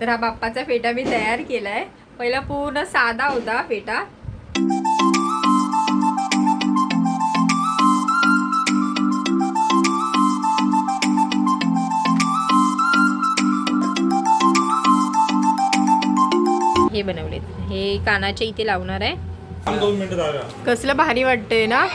तर हा बाप्पाचा फेटा मी तयार केलाय. पहिला पूर्ण साधा होता फेटा. हे बनवलेत. हे कानाच्या इथे लावणार आहे. कसलं भारी वाटतंय ना?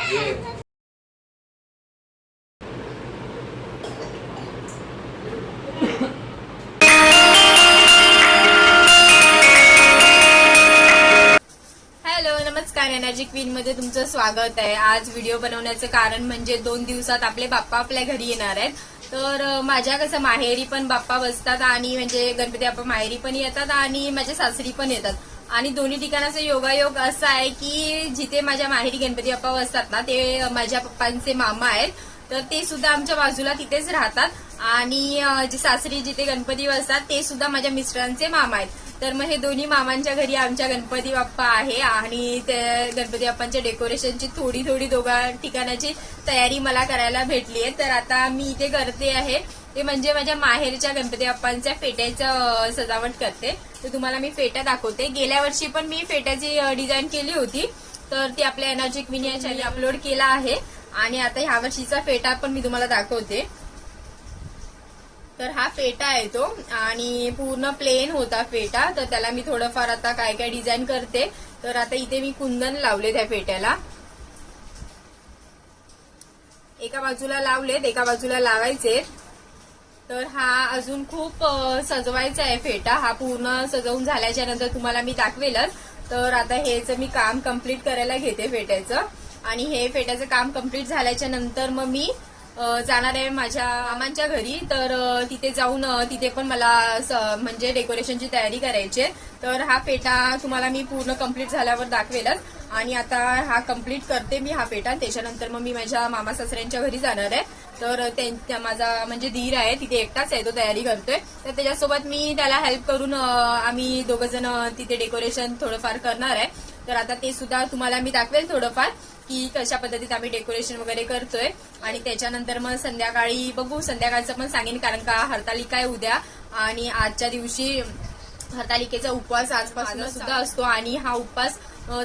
अँड एनर्जी क्वीन मध्ये तुमचं स्वागत आहे. आज व्हिडिओ बनवण्याचं कारण म्हणजे दोन दिवसात आपले बाप्पा आपल्या घरी येणार आहेत. तर माझ्या कसं माहेरी पण बाप्पा बसतात आणि म्हणजे गणपती बाप्पा माहेरी पण येतात आणि माझ्या सासरी पण येतात. आणि दोन्ही ठिकाणाचा योगायोग असा आहे की जिथे माझ्या माहेरी गणपती बाप्पा बसतात ना ते माझ्या पप्पांचे मामा आहेत. तर ते सुद्धा आमच्या बाजूला तिथेच राहतात. आणि जे सासरी जिथे गणपती बसतात ते सुद्धा माझ्या मिस्टरांचे मामा आहेत. तर मग हे दोन्ही मामांच्या घरी आमच्या गणपती बाप्पा आहे आणि त्या गणपती बाप्पांच्या डेकोरेशनची थोडी थोडी दोघा ठिकाणाची तयारी मला करायला भेटली आहे. तर आता मी इथे करते आहे. ते म्हणजे माझ्या माहेरच्या गणपती बाप्पांच्या फेट्याचं सजावट करते. तर तुम्हाला मी फेटा दाखवते. गेल्या वर्षी पण मी फेट्याची डिझाईन केली होती. तर ती आपल्या एनर्जी क्वीन अपलोड केला आहे. आणि आता ह्या वर्षीचा फेटा पण मी तुम्हाला दाखवते. तर हा फेटा आहे तो. आणि पूर्ण प्लेन होता फेटा. तर त्याला मी थोडंफार आता काय काय डिझाईन करते. तर आता इथे मी कुंदन लावले त्या फेट्याला. एका बाजूला लावलेत एका बाजूला लावायचे. तर हा अजून खूप सजवायचा आहे फेटा. हा पूर्ण सजवून झाल्याच्यानंतर तुम्हाला मी दाखवेलच. तर आता हेच मी काम कंप्लीट करायला घेते फेट्याचं. आणि हे फेट्याचं काम कंप्लीट झाल्याच्यानंतर मग मी जाणार आहे माझ्या मामांच्या घरी. तर तिथे जाऊन तिथे पण मला स- म्हणजे डेकोरेशनची तयारी करायची आहे. तर हा पेटा तुम्हाला मी पूर्ण कंप्लीट झाल्यावर दाखवेलच. आणि आता हा कंप्लीट करते मी हा पेटा. त्याच्यानंतर मग मी माझ्या मामा सासऱ्यांच्या घरी जाणार आहे. तर त्यांच्या माझा म्हणजे धीर आहे. तिथे एकटाच आहे तो तयारी करतोय. तर त्याच्यासोबत मी त्याला हेल्प करून आम्ही दोघं जण तिथे डेकोरेशन थोडंफार करणार आहे. तर आता ते सुद्धा तुम्हाला मी दाखवेल थोडंफार. की कशा पद्धतीत आम्ही डेकोरेशन वगैरे करतोय. आणि त्याच्यानंतर मग संध्याकाळी बघू. संध्याकाळचं पण सांगेन कारण का हरतालिका आहे उद्या. आणि आजच्या दिवशी हरतालिकेचा उपवास आजपासून सुद्धा असतो. आणि हा उपवास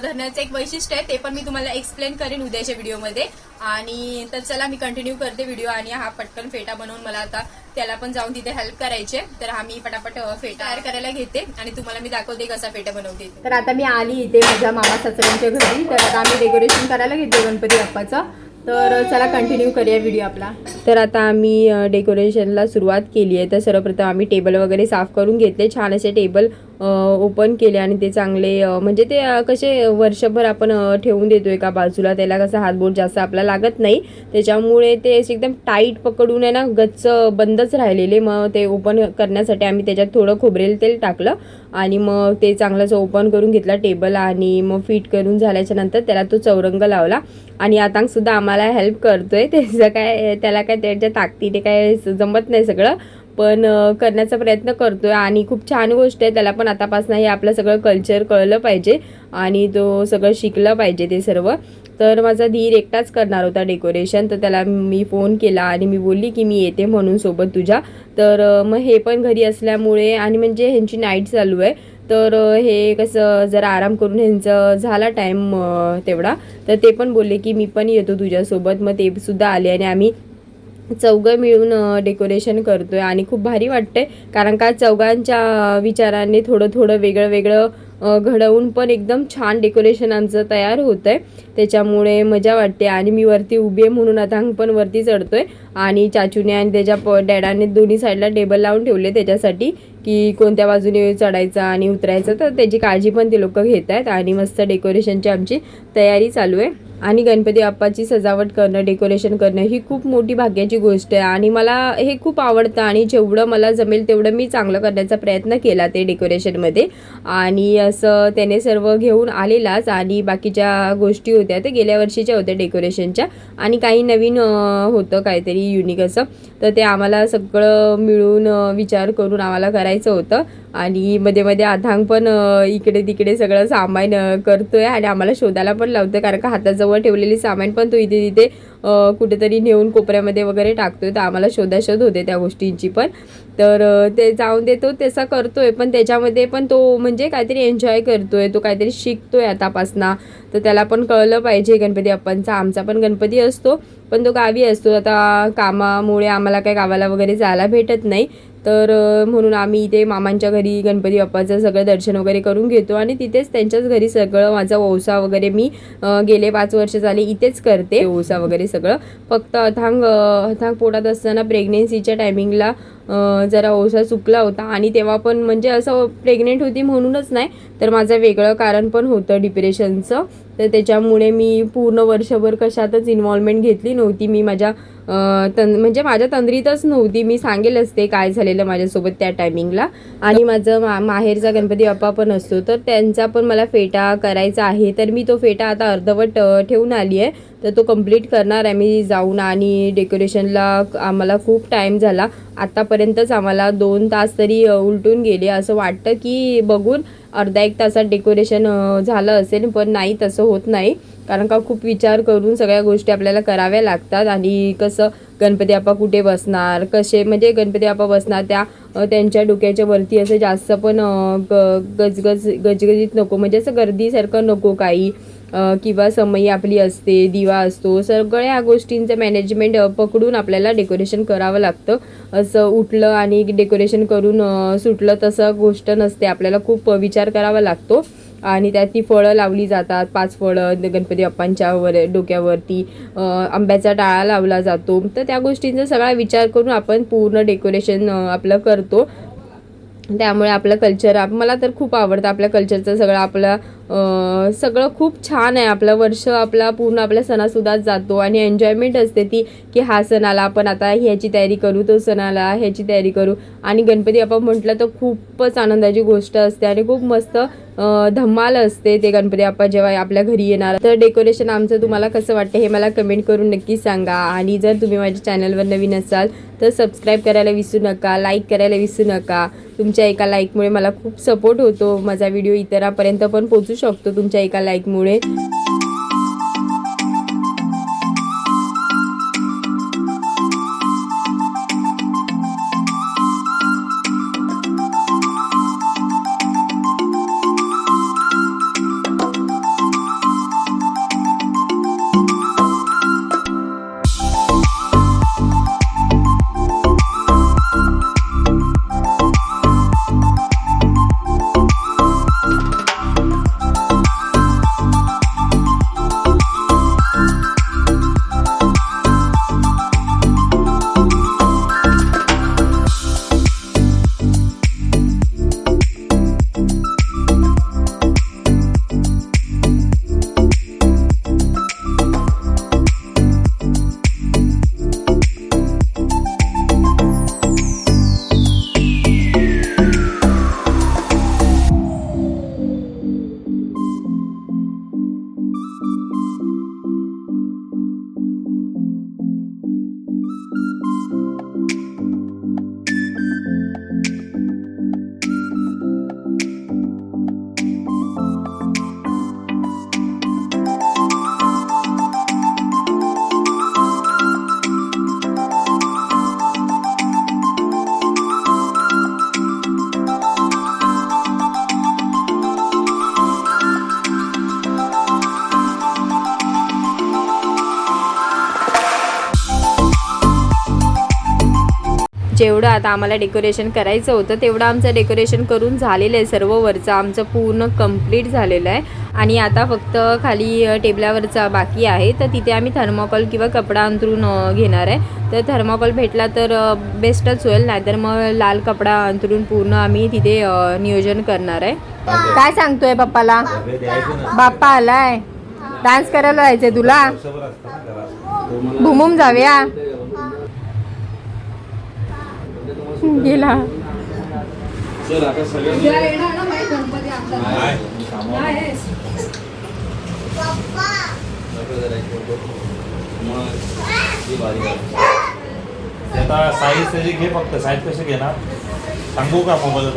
धरण्याचं एक वैशिष्ट्य आहे. ते पण मी तुम्हाला एक्सप्लेन करेन उद्याच्या व्हिडिओमध्ये आणि तर चला मी कंटिन्यू करते व्हिडिओ आणि हा पटकन फेटा बनवून मला आता त्याला पण जाऊन तिथे हेल्प करायचे. तर हा मी पटापट फेटा तयार करायला घेते आणि तुम्हाला मी दाखवते कसा फेटा बनवते. तर आता मी आली इथे माझ्या मामा सासऱ्यांच्या घरी. तर आता आम्ही डेकोरेशन करायला घेते गणपती बाप्पाचं. तर चला कंटिन्यू करूया व्हिडिओ आपला. तर आता आम्ही डेकोरेशनला सुरुवात केली आहे. तर सर्वप्रथम आम्ही टेबल वगैरे साफ करून घेतले. छान असे टेबल ओपन केले आणि ते चांगले म्हणजे ते कसे वर्षभर आपण ठेवून देतो एका बाजूला त्याला कसं हातबोट जास्त आपला लागत नाही. त्याच्यामुळे ते असे एकदम टाईट पकडून आहे ना गच्च बंदच राहिलेले. मग ते ओपन करण्यासाठी आम्ही त्याच्यात थोडं खोबरेल तेल टाकलं आणि मग ते चांगलंच ओपन करून घेतला टेबल आणि मग फिट करून झाल्याच्यानंतर त्याला तो चौरंग लावला. आणि आतांगसुद्धा आम्हाला हेल्प करतोय. त्याचं काय त्याला काय त्याच्या ताकदीने काय जमत नाही सगळं. पण करण्याचा प्रयत्न करतोय आणि खूप छान गोष्ट आहे. त्याला पण आतापासून हे आपलं सगळं कल्चर कळलं पाहिजे आणि तो सगळं शिकलं पाहिजे ते सर्व. तर माझा धीर एकटाच करणार होता डेकोरेशन. तर त्याला मी फोन केला आणि मी बोलली की मी येते म्हणून सोबत तुझ्या. तर मग हे पण घरी असल्यामुळे आणि म्हणजे ह्यांची नाईट चालू आहे. तर हे कसं जरा आराम करून ह्यांचं झाला टाईम तेवढा. तर ते पण बोलले की मी पण येतो तुझ्यासोबत. मग ते सुद्धा आले आणि आम्ही चौघं मिळून डेकोरेशन करतो आहे आणि खूप भारी वाटते कारण का चौघांच्या विचारांनी थोडं थोडं वेगळं वेगळं घडवून पण एकदम छान डेकोरेशन आमचं तयार होतं आहे त्याच्यामुळे मजा वाटते आणि मी वरती उभी आहे म्हणून आता पण वरती चढतो आहे आणि चाचूने आणि त्याच्या प डॅडाने दोन्ही साईडला टेबल लावून ठेवले त्याच्यासाठी की कोणत्या बाजूने चढायचं आणि उतरायचं. तर त्याची काळजी पण ते लोक घेत आहेत आणि मस्त डेकोरेशनची आमची तयारी चालू आहे. आणि गणपती बाप्पाची सजावट करणं डेकोरेशन करणं ही खूप मोठी भाग्याची गोष्ट आहे. आणि मला हे खूप आवडतं आणि जेवढं मला जमेल तेवढं मी चांगलं करण्याचा प्रयत्न केला ते डेकोरेशनमध्ये आणि असं त्याने सर्व घेऊन आलेलाच आणि बाकीच्या गोष्टी होत्या ते गेल्या वर्षीच्या होत्या डेकोरेशनच्या आणि काही नवीन होतं काहीतरी युनिक असं. तर ते आम्हाला सगळं मिळून विचार करून आम्हाला करायचं होतं. आणि मध्ये मध्ये आधांग पण इकडे तिकडे सगळं सामान करतोय आणि आम्हाला शोधायला पण लावतोय कारण का हाताजवळ ठेवलेली सामान पण तो इथे तिथे कुठेतरी नेऊन कोपऱ्यामध्ये वगैरे टाकतोय. तर आम्हाला शोधाशोध होते त्या गोष्टींची पण. तर ते जाऊन देतो तसा करतोय. पण त्याच्यामध्ये पण तो म्हणजे काहीतरी एन्जॉय करतोय. तो काहीतरी शिकतोय आतापासना. तर त्याला पण कळलं पाहिजे. गणपती अप्पांचा आमचा पण गणपती असतो. पण तो गावी असतो. आता कामामुळे आम्हाला काही गावाला वगैरे जायला भेटत नाही. तर म्हणून आम्ही इथे मामांच्या घरी गणपती बाप्पाचं सगळं दर्शन वगैरे करून घेतो आणि तिथेच त्यांच्याच घरी सगळं माझा ओसा वगैरे मी गेले पाच वर्ष झाले इथेच करते ओसा वगैरे सगळं. फक्त अथांग अथांग पोटात असताना प्रेग्नेन्सीच्या टायमिंगला जरा ओसा चुकला होता आणि तेव्हा पण म्हणजे असं प्रेग्नेंट होती म्हणूनच नाही तर माझं वेगळं कारण पण होतं डिप्रेशनचं. तर त्याच्यामुळे मी पूर्ण वर्षभर कशातच इन्व्हॉल्वमेंट घेतली नव्हती. मी माझ्या तन म्हणजे माझ्या तंद्रीतच नव्हती. मी सांगेलच ते काय झालेलं माझ्यासोबत त्या टायमिंगला आणि माझं मा माहेरचा गणपती बाप्पा पण असतो. तर त्यांचा पण मला फेटा करायचा आहे. तर मी तो फेटा आता अर्धवट ठेवून आली आहे. तर तो कंप्लीट करणार आहे मी जाऊन. आणि डेकोरेशनला आम्हाला खूप टाईम झाला. आत्तापर्यंतच आम्हाला दोन तास तरी उलटून गेले. असं वाटतं की बघून अर्धा एक तासात डेकोरेशन झालं असेल पण नाही तसं होत नाही. कारण का खूप विचार करून सगळ्या गोष्टी आपल्याला कराव्या लागतात आणि कसं गणपती बाप्पा कुठे बसणार कसे म्हणजे गणपती बाप्पा बसणार त्या त्यांच्या डोक्याच्या वरती असं जास्त पण ग गजगज गजगजीत नको म्हणजे असं गर्दीसारखं नको काही. किंवा समयी आपली असते दिवा असतो सगळ्या गोष्टींचं मॅनेजमेंट पकडून आपल्याला डेकोरेशन करावं लागतं. असं उठलं आणि डेकोरेशन करून सुटलं तसं गोष्ट नसते. आपल्याला खूप विचार करावा लागतो. आणि त्यात ती फळं लावली जातात. पाच फळं गणपती बाप्पांच्या वर डोक्यावरती आंब्याचा डाळा लावला जातो. तर त्या गोष्टींचा सगळा विचार करून आपण पूर्ण डेकोरेशन आपलं करतो. त्यामुळे आपलं कल्चर मला तर खूप आवडतं आपल्या कल्चरचं सगळं. आपलं सगळं खूप छान आहे. आपलं वर्ष आपला पूर्ण आपल्या सणासुदात जातो आणि एन्जॉयमेंट असते ती की हा सण आला आपण आता ह्याची तयारी करू तो सण आला ह्याची तयारी करू. आणि गणपती आपण म्हटलं तर खूपच आनंदाची गोष्ट असते आणि खूप मस्त धमाल असते ते गणपती बाप्पा जेव्हा आपल्या घरी येणार. तर डेकोरेशन आमचं तुम्हाला कसं वाटतं हे मला कमेंट करून नक्की सांगा. आणि जर तुम्ही माझ्या चॅनलवर नवीन असाल तर सबस्क्राईब करायला विसरू नका लाईक करायला विसरू नका. तुमच्या एका लाईकमुळे मला खूप सपोर्ट होतो. माझा व्हिडिओ इतरांपर्यंत पण पोचू शकतो तुमच्या एका लाईकमुळे जेवढं आता आम्हाला डेकोरेशन करायचं होतं तेवढं आमचं डेकोरेशन करून झालेलं आहे सर्व वरचं. आमचं पूर्ण कंप्लीट झालेलं आहे. आणि आता फक्त खाली टेबलावरचा बाकी आहे. तर तिथे आम्ही थर्मोकॉल किंवा कपडा अंतरून घेणार आहे. तर थर्मोकॉल भेटला तर बेस्टच होईल. नाहीतर मग लाल कपडा अंतरून पूर्ण आम्ही तिथे नियोजन करणार आहे. काय सांगतोय बाप्पाला बाप्पा आलाय. डान्स करायला जायचंय तुला? भुमुम जाऊया. गेला. आता ही साईज त्याची घे फक्त. साईज कसे घेणार? सांगू का मोबाईल.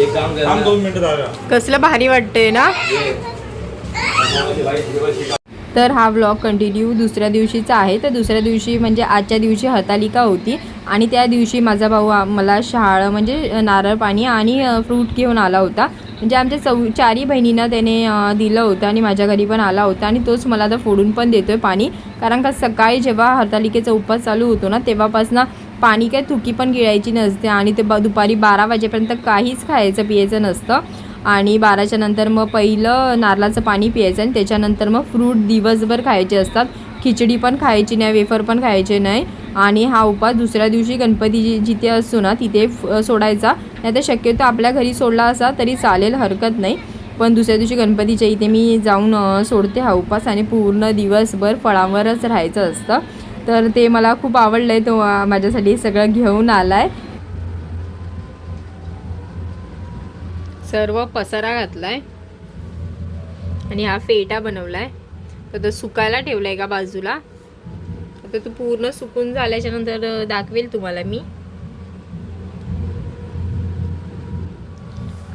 एक काम. दोन मिनिटं कसलं भारी वाटतंय ना? तर हा व्लॉग कंटिन्यू दुसऱ्या दिवशीचा आहे. तर दुसऱ्या दिवशी म्हणजे आजच्या दिवशी हतालिका होती आणि त्या दिवशी माझा भाऊ मला शहाळं म्हणजे नारळ पाणी आणि फ्रूट घेऊन आला होता. म्हणजे आमच्या चौ चारही बहिणींना त्याने दिलं होतं आणि माझ्या घरी पण आला होता आणि तोच मला आता फोडून पण देतोय पाणी. कारण का सकाळी जेव्हा हरतालिकेचा उपवास चालू होतो ना तेव्हापासनं पाणी काय थुकी पण गिळायची नसते आणि ते ब दुपारी बारा वाजेपर्यंत काहीच खायचं पियायचं नसतं. आणि बाराच्या नंतर मग पहिलं नारळाचं पाणी प्यायचं आणि त्याच्यानंतर मग फ्रूट दिवसभर खायचे असतात. खिचडी पण खायची नाही वेफर पण खायचे नाही. आणि हा उपास दुसऱ्या दिवशी गणपती जिथे असतो ना तिथे सोडायचा. नाही तर शक्यतो आपल्या घरी सोडला असा तरी चालेल हरकत नाही. पण दुसऱ्या दिवशी गणपतीच्या इथे मी जाऊन सोडते हा उपास आणि पूर्ण दिवसभर फळांवरच राहायचं असतं. तर ते मला खूप आवडलं आहे तो माझ्यासाठी सगळं घेऊन आला आहे सर्व पसारा घातलाय. आणि हा फेटा बनवलाय. तर तो सुकायला ठेवलाय का बाजूला. आता तो पूर्ण सुकून झाल्याच्यानंतर दाखवेल तुम्हाला मी.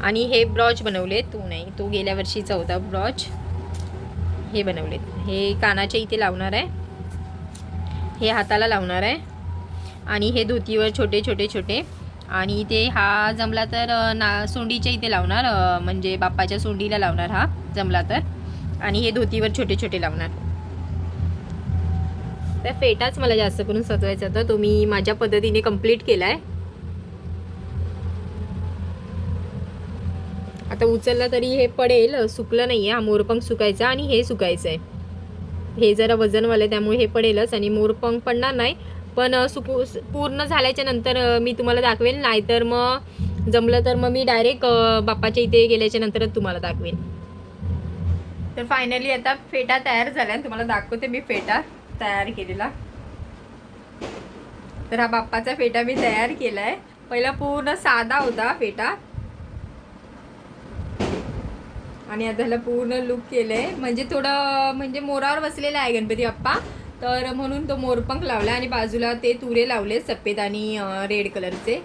आणि हे ब्रॉच बनवले तो नाही तो गेल्या वर्षीचा होता ब्रॉच. हे बनवलेत. हे कानाच्या इथे लावणार आहे. हे हाताला लावणार आहे. आणि हे धोतीवर छोटे छोटे छोटे आणि ते हा जमला तर ना सोंडीच्या इथे लावणार म्हणजे बाप्पाच्या सोंडीला लावणार हा जमला तर. आणि हे धोतीवर छोटे छोटे लावणार. तर फेटाच मला जास्त करून सजवायचा होता. तो मी माझ्या पद्धतीने कंप्लीट केला आहे आता उचलला तरी हे पडेल सुकलं नाही आहे हा मोरपंख सुकायचा आणि हे सुकायचं आहे हे जरा वजनवालं आहे त्यामुळे हे पडेलच. आणि मोरपंख पडणार नाही. पण सुपू पूर्ण झाल्याच्यानंतर मी तुम्हाला दाखवेन. नाहीतर मग जमलं तर मग मी डायरेक्ट बाप्पाच्या इथे गेल्याच्या नंतरच तुम्हाला दाखवेन. तर फायनली आता फेटा तयार झाला आहे तुम्हाला दाखवते मी फेटा तयार केलेला. तर हा बाप्पाचा फेटा मी तयार केला आहे पहिला पूर्ण साधा होता फेटा. आणि आता ह्याला पूर्ण लुक केलंय. म्हणजे थोडं म्हणजे मोरावर बसलेला आहे गणपती बाप्पा. तर म्हणून तो मोरपंख लावला आणि बाजूला ते तुरे लावले सफेद आणि रेड कलरचे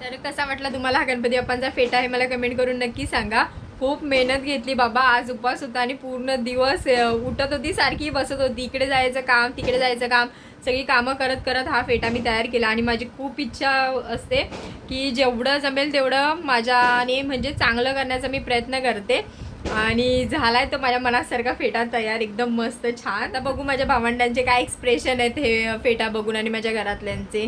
तर कसा वाटला तुम्हाला हा गणपती बाप्पांचा फेटा आहे मला कमेंट करून नक्की सांगा. खूप मेहनत घेतली बाबा आज उपवास होता आणि पूर्ण दिवस उठत होती सारखी बसत होती. इकडे जायचं काम तिकडे जायचं काम. सगळी कामं करत करत हा फेटा मी तयार केला आणि माझी खूप इच्छा असते की जेवढं जमेल तेवढं माझ्याने म्हणजे चांगलं करण्याचा मी प्रयत्न करते. आणि झालाय तो माझ्या मनासारखा फेटा तयार एकदम मस्त छान. आता बघू माझ्या भावंडांचे काय एक्सप्रेशन आहेत हे फेटा बघून आणि माझ्या घरातल्यांचे.